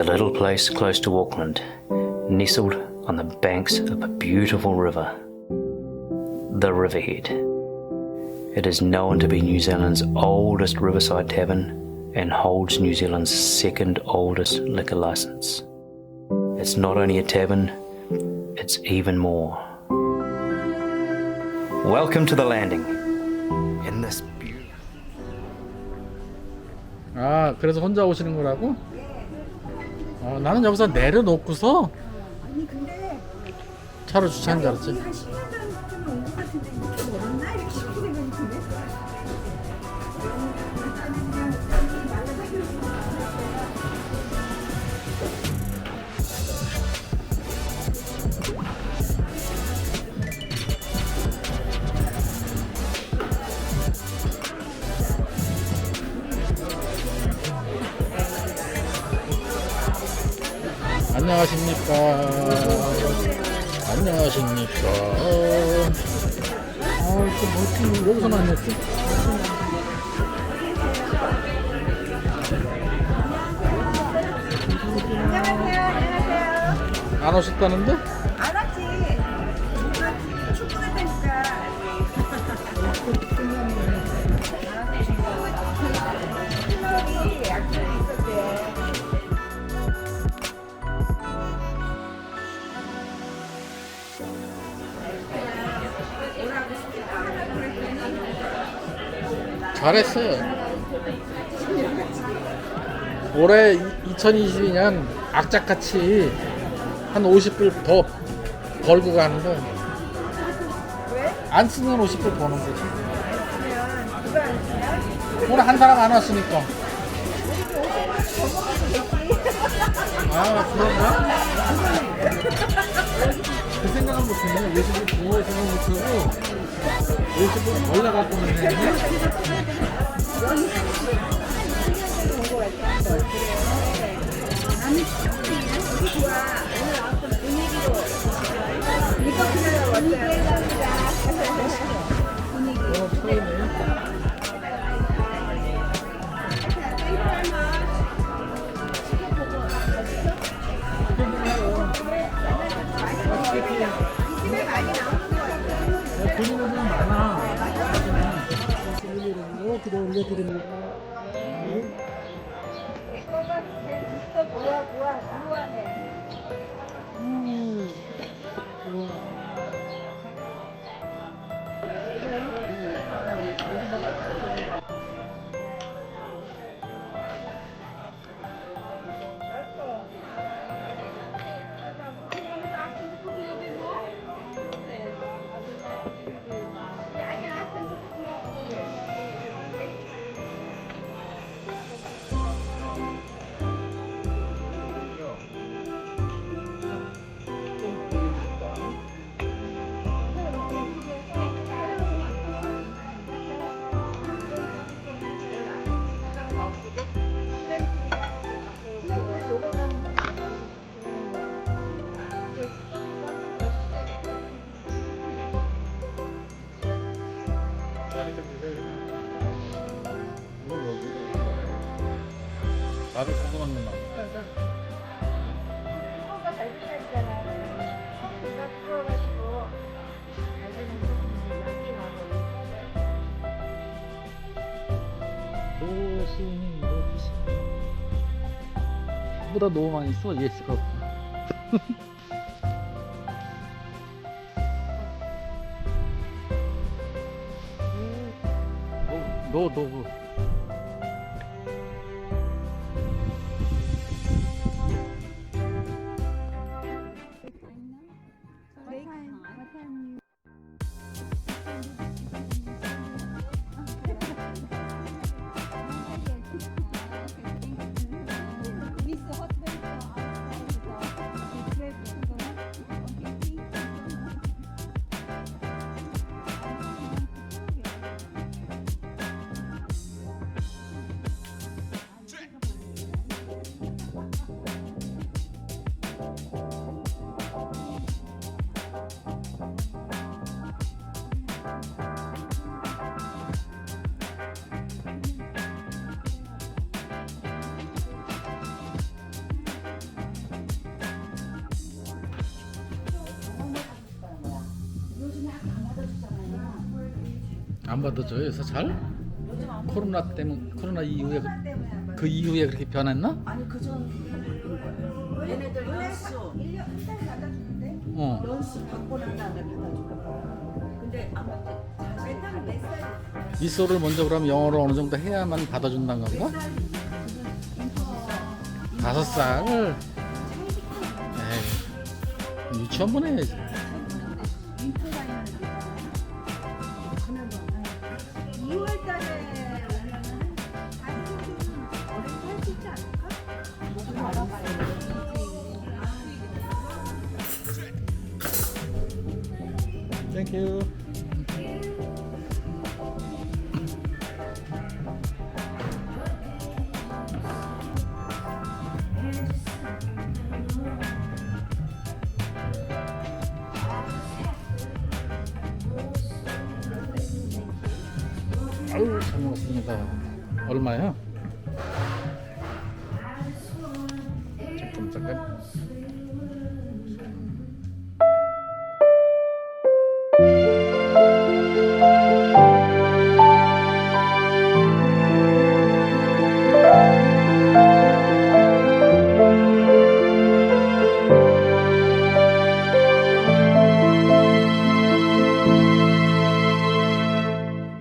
A little place close to Auckland, nestled on the banks of a beautiful river, the Riverhead. It is known to be New Zealand's oldest riverside tavern and holds New Zealand's second oldest liquor license. It's not only a tavern, it's even more. Welcome to the landing. In this beautiful 아 그래서 혼자 오시는 거라고? 어, 나는 여기서 내려놓고서 아니 근데 차로 주차한 줄 알았지 한 10년 전쯤 온것 같은데 이렇게 멀었나 이렇게 싶은 생각이 드네. 안녕하십니까 안녕하십니까 아 이렇게 멋진 여기서 만났지? 안 오셨다는데? 잘했어요 올해 2022년 악착같이 한 50불 더 벌고 가는 거. 왜? 안 쓰면 50불 버는 거지. 오늘 한 사람 안 왔으니까. 아, 그런가? 그 생각은 못했네. 50불 부어 생각 못하고 50불 벌레 갖고 오는 생각이네. 어, 어, 돈이 많아. 이렇게 올려드립니다. 음, 나도 궁금한 거. 노시니 이렇게 보다 너무 많이 써 예스가 너너 뭐. 안 받아줘요 요새 잘? 코로나 때문 코로나 이후에 그- 그 이후에 그렇게 변했나? 아니 그전 얘네들 연수 1년 한달 받아주는데 어. 연수 받고 난 다음에 받아줄까 근데 아무튼 맨날 몇 살? 미소를 먼저 그럼 영어를 어느 정도 해야만 받아준다는 건가? 다섯 살. 에이, 유치원 보내야지. 땡큐. 아유 잘 먹었습니다. 잠깐 잠깐.